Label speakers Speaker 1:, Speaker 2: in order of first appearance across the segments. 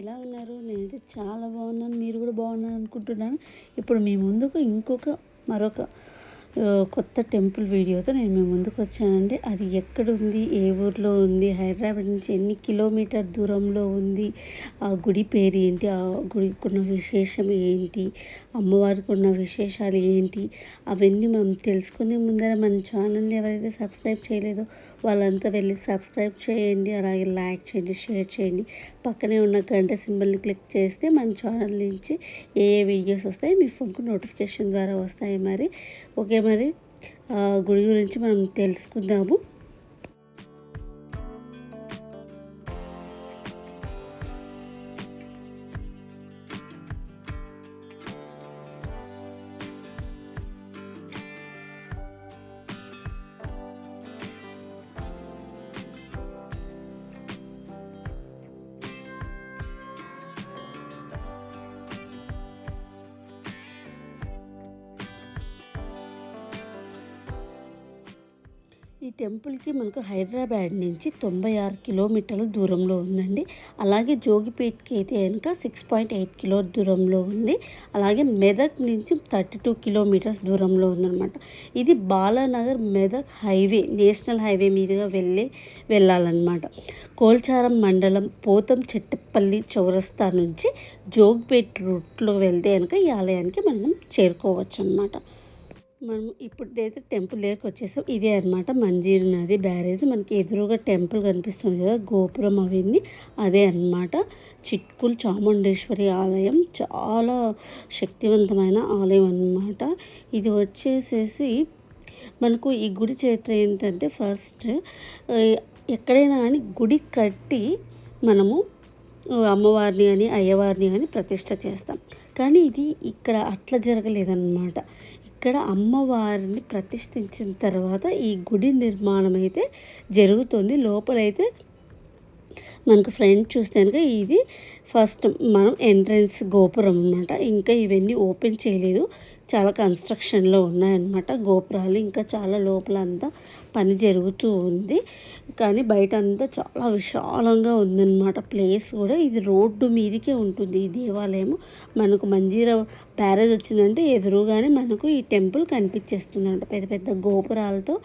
Speaker 1: ఎలా ఉన్నారు? నేనైతే చాలా బాగున్నాను. మీరు కూడా బాగున్నారు అనుకుంటున్నాను. ఇప్పుడు మీ ముందుకు ఇంకొక మరొక కొత్త టెంపుల్ వీడియోతో నేను మీ ముందుకు వచ్చానండి. అది ఎక్కడ ఉంది? ఏ ఊర్లో ఉంది? హైదరాబాద్ నుంచి ఎన్ని కిలోమీటర్ దూరంలో ఉంది? ఆ గుడి పేరు ఏంటి ఆ గుడికి ఉన్న విశేషం ఏంటి? అమ్మవారికి ఉన్న విశేషాలు ఏంటి? అవన్నీ మనం తెలుసుకునే ముందర మన ఛానల్ని ఎవరైతే సబ్స్క్రైబ్ చేయలేదో వాళ్ళంతా వెళ్ళి సబ్స్క్రైబ్ చేయండి అలాగే లైక్ చేయండి షేర్ చేయండి. పక్కనే ఉన్న గంట సింబల్ని క్లిక్ చేస్తే మన ఛానల్ నుంచి ఏ ఏ వీడియోస్ వస్తాయి మీ ఫోన్కు నోటిఫికేషన్ ద్వారా వస్తాయి మరి. ఓకే మరి గుడి గురించి మనం తెలుసుకుందాము. టెంపుల్కి మనకు హైదరాబాద్ నుంచి తొంభై ఆరు కిలోమీటర్ల దూరంలో ఉందండి. అలాగే జోగిపేట్కి అయితే కనుక సిక్స్ పాయింట్ ఎయిట్ కిలో దూరంలో ఉంది. అలాగే మెదక్ నుంచి థర్టీ టూ కిలోమీటర్స్ దూరంలో ఉందన్నమాట. ఇది Balanagar Medak highway national highway మీదుగా వెళ్ళి వెళ్ళాలన్నమాట. కోల్చారం మండలం పోతం చెట్టపల్లి చౌరస్తా నుంచి జోగిపేట్ రూట్లో వెళ్తే కనుక ఈ ఆలయానికి మనం చేరుకోవచ్చు అన్నమాట మనం ఇప్పుడైతే టెంపుల్ దగ్గరికి వచ్చేసాం. ఇదే అనమాట మంజీర్ నది బ్యారేజ్. మనకి ఎదురుగా టెంపుల్ కనిపిస్తుంది కదా గోపురం అవన్నీ. అదే అన్నమాట చిట్కుల్ చాముండేశ్వరి ఆలయం. చాలా శక్తివంతమైన ఆలయం అన్నమాట. ఇది వచ్చేసేసి మనకు ఈ గుడి చరిత్ర ఏంటంటే ఫస్ట్ ఎక్కడైనా కానీ గుడి కట్టి మనము అమ్మవారిని అని అయ్యవారిని అని ప్రతిష్ట చేస్తాం. కానీ ఇది ఇక్కడ అట్లా జరగలేదన్నమాట. ఇక్కడ అమ్మవారిని ప్రతిష్ఠించిన తర్వాత ఈ గుడి నిర్మాణం అయితే జరుగుతుంది. లోపలైతే మనకు ఫ్రంట్ చూస్తే కనుక ఇది ఫస్ట్ మనం ఎంట్రన్స్ గోపురం అన్నమాట. ఇంకా ఇవన్నీ ఓపెన్ చేయలేదు. చాలా కన్స్ట్రక్షన్లో ఉన్నాయన్నమాట గోపురాలు. ఇంకా చాలా లోపల అంతా పని జరుగుతూ ఉంది. కానీ బయట అంతా చాలా విశాలంగా ఉందన్నమాట ప్లేస్ కూడా. ఇది రోడ్డు మీదకే ఉంటుంది. ఈ దేవాలయం మనకు మంజీరా బ్యారేజ్ వచ్చిందంటే ఎదురుగానే మనకు ఈ టెంపుల్ కనిపించేస్తుందంట. పెద్ద పెద్ద గోపురాలతో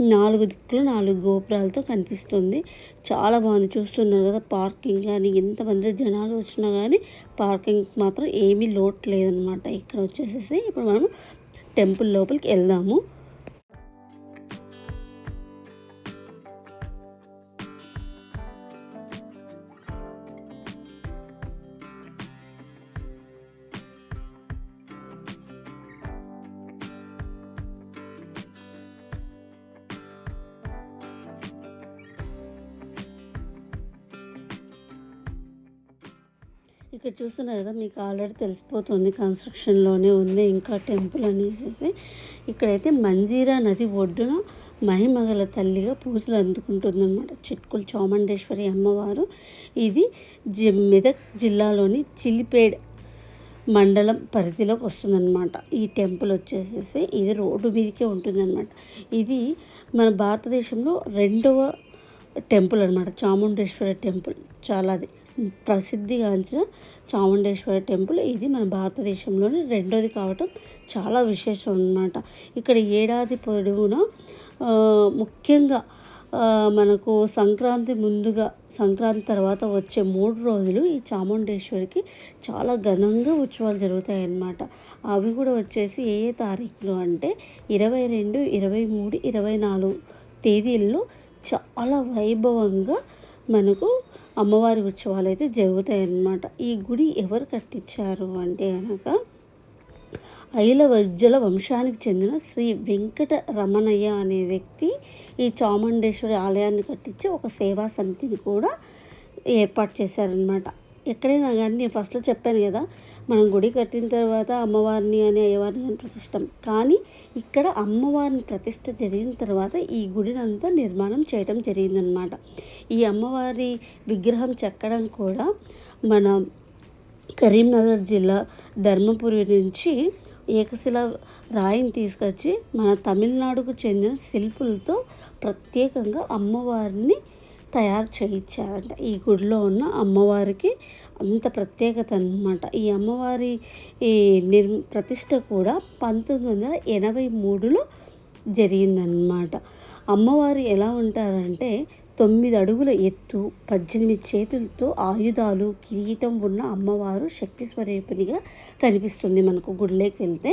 Speaker 1: నాలుగు దిక్కులు నాలుగు గోపురాలతో కనిపిస్తుంది. చాలా బాగుంది. చూస్తున్నారు కదా పార్కింగ్ కానీ ఎంతమంది జనాలు వచ్చినా కానీ పార్కింగ్ మాత్రం ఏమీ లోటు లేదనమాట ఇక్కడ వచ్చేసేసి ఇప్పుడు మనం టెంపుల్ లోపలికి వెళ్దాము. ఇక్కడ చూస్తున్నారు కదా మీకు ఆల్రెడీ తెలిసిపోతుంది. కన్స్ట్రక్షన్లోనే ఉంది. ఇంకా టెంపుల్ అనేసి ఇక్కడైతే మంజీరా నది ఒడ్డున మహిమగల తల్లిగా పూజలు అందుకుంటుందన్నమాట. చిట్కుల్ చాముండేశ్వరి అమ్మవారు. ఇది జి మెదక్ జిల్లాలోని చిలిపేడ్ మండలం పరిధిలోకి వస్తుందన్నమాట. ఈ టెంపుల్ వచ్చేసేసి ఇది రోడ్డు మీదకే ఉంటుందన్నమాట. ఇది మన భారతదేశంలో రెండవ టెంపుల్ అనమాట చాముండేశ్వరి టెంపుల్ చాలా అది. ప్రసిద్ధిగాంచిన చాముండేశ్వరి టెంపుల్. ఇది మన భారతదేశంలోనే రెండోది కావటం చాలా విశేషం అన్నమాట. ఇక్కడ ఏడాది పొడవునా ముఖ్యంగా మనకు సంక్రాంతి ముందుగా సంక్రాంతి తర్వాత వచ్చే మూడు రోజులు ఈ చాముండేశ్వరికి చాలా ఘనంగా ఉత్సవాలు జరుగుతాయి అన్నమాట అవి కూడా వచ్చేసి ఏ ఏ తారీఖులు అంటే ఇరవై రెండు ఇరవై మూడు ఇరవై నాలుగు తేదీల్లో చాలా వైభవంగా మనకు అమ్మవారి ఉత్సవాలు అయితే జరుగుతాయి అన్నమాట ఈ గుడి ఎవరు కట్టించారు అంటే అనక ఐలవజ్జల వంశానికి చెందిన శ్రీ వెంకట రమణయ్య అనే వ్యక్తి ఈ చాముండేశ్వరి ఆలయాన్ని కట్టించి ఒక సేవా సమితిని కూడా ఏర్పాటు చేశారనమాట ఎక్కడైనా కానీ నేను ఫస్ట్లో చెప్పాను కదా మనం గుడి కట్టిన తర్వాత అమ్మవారిని అని అయ్యవారిని అని ప్రతిష్టం. కానీ ఇక్కడ అమ్మవారిని ప్రతిష్ట జరిగిన తర్వాత ఈ గుడిని అంతా నిర్మాణం చేయడం జరిగిందనమాట ఈ అమ్మవారి విగ్రహం చెక్కడం కూడా మన కరీంనగర్ జిల్లా ధర్మపురి నుంచి ఏకశిల రాయిని తీసుకొచ్చి మన తమిళనాడుకు చెందిన శిల్పులతో ప్రత్యేకంగా అమ్మవారిని తయారు చేయించారంట. ఈ గుడిలో ఉన్న అమ్మవారికి అంత ప్రత్యేకత అన్నమాట. ఈ అమ్మవారి ఈ నిర్ ప్రతిష్ట కూడా పంతొమ్మిది వందల ఎనభై మూడులో జరిగిందనమాట అమ్మవారు ఎలా ఉంటారంటే తొమ్మిది అడుగుల ఎత్తు పద్దెనిమిది చేతులతో ఆయుధాలు కిరీటం ఉన్న అమ్మవారు శక్తి స్వరూపిణిగా కనిపిస్తుంది మనకు గుడిలోకి వెళ్తే.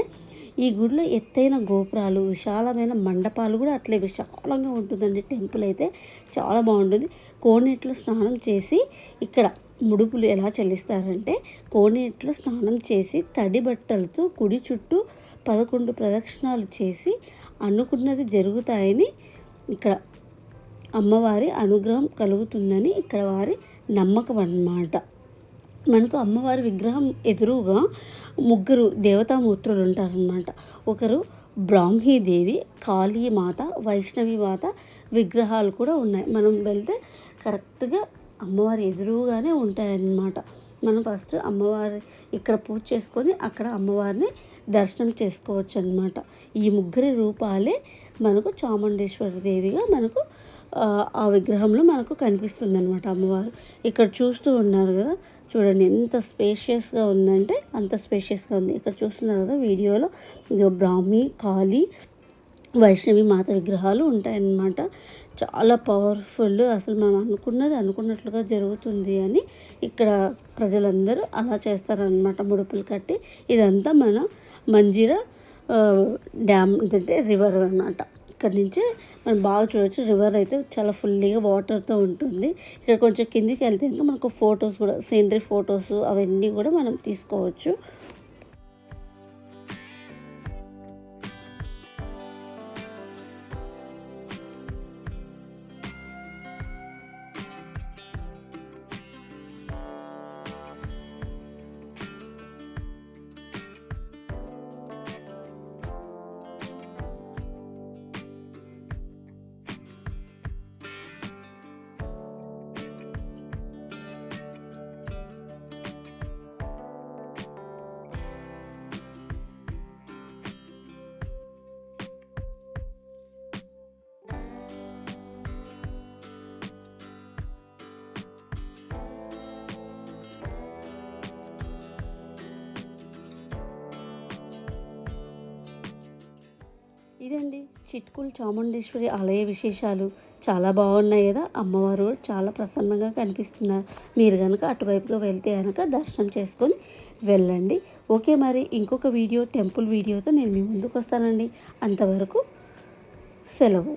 Speaker 1: ఈ గుడిలో ఎత్తైన గోపురాలు విశాలమైన మండపాలు కూడా అట్లే విశాలంగా ఉంటుందండి. టెంపుల్ అయితే చాలా బాగుంటుంది. కోనేట్లో స్నానం చేసి ఇక్కడ ముడుపులు ఎలా చెల్లిస్తారంటే కోనేట్లో స్నానం చేసి తడి బట్టలతో కుడి చుట్టూ పదకొండు ప్రదక్షిణాలు చేసి అనుకున్నది జరుగుతాయని ఇక్కడ అమ్మవారి అనుగ్రహం కలుగుతుందని ఇక్కడ వారి నమ్మకం అన్నమాట. మనకు అమ్మవారి విగ్రహం ఎదురుగా ముగ్గురు దేవతామూర్తులు ఉంటారనమాట ఒకరు బ్రాహ్మీదేవి కాళీమాత వైష్ణవి మాత విగ్రహాలు కూడా ఉన్నాయి. మనం వెళ్తే కరెక్ట్గా అమ్మవారి ఎదురుగానే ఉంటాయన్నమాట. మనం ఫస్ట్ అమ్మవారి ఇక్కడ పూజ చేసుకొని అక్కడ అమ్మవారిని దర్శనం చేసుకోవచ్చు అనమాట ఈ ముగ్గురి రూపాలే మనకు చాముండేశ్వరి దేవిగా మనకు ఆ విగ్రహంలో మనకు కనిపిస్తుంది అనమాట అమ్మవారు. ఇక్కడ చూస్తూ ఉన్నారు కదా చూడండి ఎంత స్పేషియస్గా ఉందంటే అంత స్పేషియస్గా ఉంది. ఇక్కడ చూస్తున్నారు కదా వీడియోలో బ్రాహ్మి కాళీ వైష్ణవి మాత విగ్రహాలు ఉంటాయన్నమాట. చాలా పవర్ఫుల్ అసలు మనం అనుకున్నది అనుకున్నట్లుగా జరుగుతుంది అని ఇక్కడ ప్రజలందరూ అలా చేస్తారనమాట ముడుపులు కట్టి. ఇదంతా మన మంజీరా డ్యామ్ అంటే రివర్ అనమాట ఇక్కడ నుంచి మనం బాగా చూడవచ్చు రివర్ అయితే చాలా ఫుల్లీగా వాటర్తో ఉంటుంది. ఇక్కడ కొంచెం కిందికి వెళ్తే ఇంకా మనకు ఫొటోస్ కూడా సీనరీ ఫొటోస్ అవన్నీ కూడా మనం తీసుకోవచ్చు. ఇదండి చిట్కుల్ చాముండేశ్వరి ఆలయ విశేషాలు చాలా బాగున్నాయి కదా? అమ్మవారు చాలా ప్రసన్నంగా కనిపిస్తున్నారు. మీరు కనుక అటువైపుగా వెళ్తే కనుక దర్శనం చేసుకొని వెళ్ళండి. ఓకే మరి ఇంకొక వీడియో టెంపుల్ వీడియోతో నేను మీ ముందుకు వస్తానండి. అంతవరకు సెలవు.